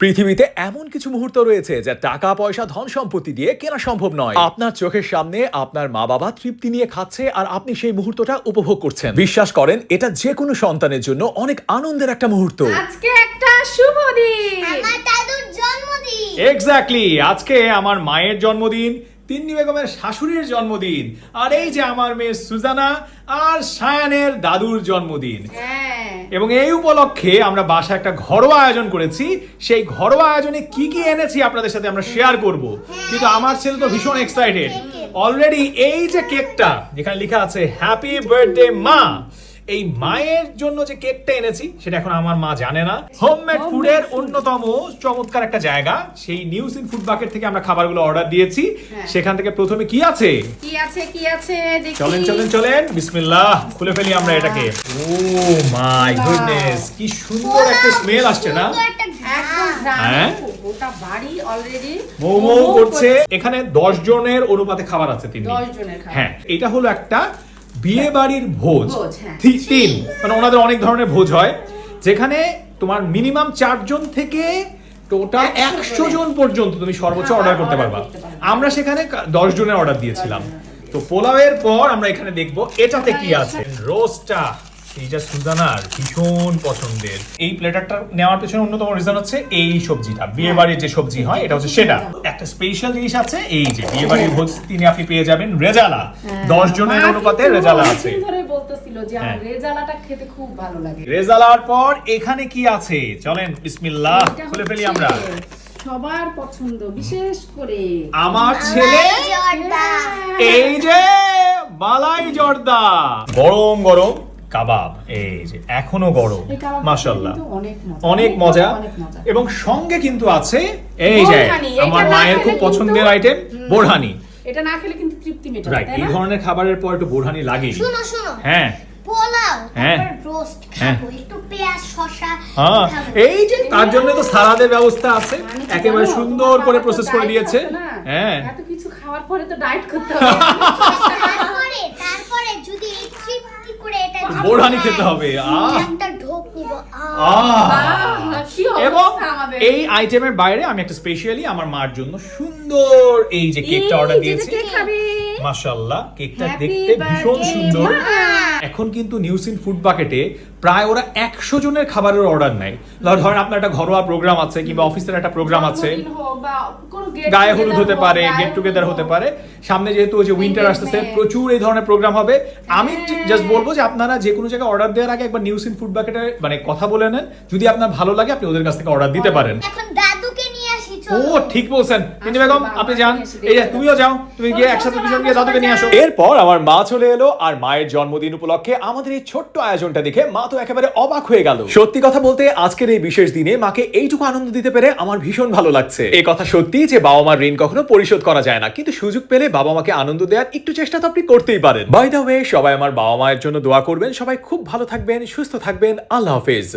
পৃথিবীতে এমন কিছু মুহূর্ত রয়েছে যা টাকা পয়সা ধন সম্পত্তি দিয়ে কেনা সম্ভব নয়। আপনার চোখের সামনে আপনার মা বাবা তৃপ্তি নিয়ে খাচ্ছে আর আপনি সেই মুহূর্তটা উপভোগ করছেন। বিশ্বাস করেন এটা যে কোনো সন্তানের জন্য অনেক আনন্দের একটা মুহূর্ত। আজকে একটা শুভ দিন। আমার দাদুর জন্মদিন। এক্স্যাক্টলি আজকে আমার মায়ের জন্মদিন তিন্নি বেগমের শাশুড়ির জন্মদিন আর এই যে আমার মেয়ে সুজানা আর সায়ানের দাদুর জন্মদিন। হ্যাঁ। এবং এই উপলক্ষে আমরা বাসায় একটা ঘরোয়া আয়োজন করেছি। সেই ঘরোয়া আয়োজনে কি কি এনেছি আপনাদের সাথে আমরা শেয়ার করব। কিন্তু আমার ছেলে তো ভীষণ এক্সাইটেড অলরেডি এই যে কেকটা যেখানে লেখা আছে হ্যাপি বার্থডে মা। এই মায়ের জন্য যে কেকটা এনেছি সেটা এখন আমার মা জানে না। হোমমেড ফুডের অন্যতম চমৎকার একটা জায়গা সেই নিউজ ইন ফুড বাকেট থেকে আমরা খাবারগুলো অর্ডার দিয়েছি। হ্যাঁ। সেখান থেকে প্রথমে কি আছে? কি আছে কি আছে দেখি। চলেন চলেন চলেন। বিসমিল্লাহ খুলে ফেলি আমরা এটাকে। ও মাই গুডনেস কি সুন্দর একটা স্মেল আসছে না। হ্যাঁ? রান্না গোটা বাড়ি অলরেডি মৌ মৌ করছে। এখানে দশ জনের অনুপাতে খাবার আছে তিনি 10 জনের হ্যাঁ এটা হলো একটা বিয়ে বাড়ির ভোজ হ্যাঁ। তিন। মানে ওনাদের অনেক ধরনের ভোজ হয়। যেখানে তোমার মিনিমাম চারজন থেকে টোটাল একশো জন পর্যন্ত তুমি সর্বোচ্চ অর্ডার করতে পারবা। আমরা সেখানে দশ জনের অর্ডার দিয়েছিলাম। তো পোলাওয়ের পর আমরা এখানে দেখব এটাতে কি আছে? রোস্টটা। এইটা সুজানার ভীষণ পছন্দের। এই প্লেটারটা নেওয়ার পেছনে অন্যতম রিজন হচ্ছে এই সবজিটা বিয়ে বাড়ির যে সবজি হয় এটা হচ্ছে সেটা। একটা স্পেশাল জিনিস আছে এই যে বিয়ে বাড়ির ভোজ তিনি আপনি পেয়ে যাবেন রেজালা। দশ জনের অনুপাতে রেজালা আছে। হ্যাঁ। রেজালার পর এখানে কি আছে? চলেন বিসমিল্লাহ খুলে ফেলি আমরা। সবার পছন্দ বিশেষ করে আমার ছেলে? এই যে মালাই জর্দা। গরম গরম। কাবাব এই যে এখনও গরম মাশাল্লাহ অনেক মজা। এবং সঙ্গে কিন্তু আছে এই যে আমার মায়ের খুব পছন্দের আইটেম বোরহানি। এটা না খেলে কিন্তু তৃপ্তি মেটাবে রাইট তাই এই ধরনের খাবারের পর একটু বোরহানি লাগে শুনো শুনো। হ্যাঁ। পোলাও হ্যাঁ। রোস্ট হ্যাঁ। খাব একটু পেঁয়াজ শসা হ্যাঁ। এই যে তার জন্য তো সালাদের ব্যবস্থা আছে মানে একেবারে সুন্দর করে প্রসেস করে দিয়েছে। হ্যাঁ। এত কিছু খাওয়ার পরে তো ডায়েট করতে হবে। তারপরে তারপরে যদি বোরহানি খেতে হবে আহ একটা ঢোক নিব আহ আহ, কি এবং অবস্থা আমাদের। এই আইটেমের বাইরে আমি একটা স্পেশালি আমার মার জন্য সুন্দর এই যে কেকটা অর্ডার দিয়েছি? মাশাআল্লাহ কেকটা দেখতে ভীষণ সুন্দর। এখন কিন্তু নিউজ ইন ফুড বাকেটে প্রায় ওরা একশো জনের খাবারের অর্ডার নেয়। ধর- ধরেন আপনার একটা ঘরোয়া প্রোগ্রাম আছে কিংবা অফিসের একটা প্রোগ্রাম আছে। গায়ে হলুদ হতে পারে গেট টুগেদার হতে পারে। সামনে যেহেতু যে উইন্টার আসতেছে প্রচুর এই ধরনের প্রোগ্রাম হবে। আমি হ্যাঁ। জাস্ট বলব যে আপনারা যে কোনো জায়গায় অর্ডার দেওয়ার আগে একবার নিউজ ইন ফুড বাকেটে মানে কথা বলে নেন। যদি আপনার ভালো লাগে আপনি ওদের কাছ থেকে অর্ডার দিতে পারেন এখন দাদুকে নিয়ে আসি ও ঠিক বলছেন। কিন্তু বেগম আপনি যান। এই যে তুমিও যাও। তুমি গিয়ে একসাথে দুজন গিয়ে দাদুকে নিয়ে আসো। এরপর আমার মা চলে এলো আর মায়ের জন্মদিন উপলক্ষে আমাদের এই ছোট্ট আয়োজনটা দেখে মা তো একেবারে অবাক হয়ে গেল। সত্যি কথা বলতে আজকের এই বিশেষ দিনে মাকে এইটুকু আনন্দ দিতে পেরে আমার ভীষণ ভালো লাগছে। এই কথা সত্যি যে বাবা মার ঋণ কখনো পরিশোধ করা যায় না কিন্তু সুযোগ পেলে বাবা মাকে আনন্দ দেওয়ার একটু চেষ্টা তো আপনি করতেই পারেন। বাই দ্য ওয়ে সবাই আমার বাবা মায়ের জন্য দোয়া করবেন। সবাই খুব ভালো থাকবেন সুস্থ থাকবেন। আল্লাহ হাফেজ।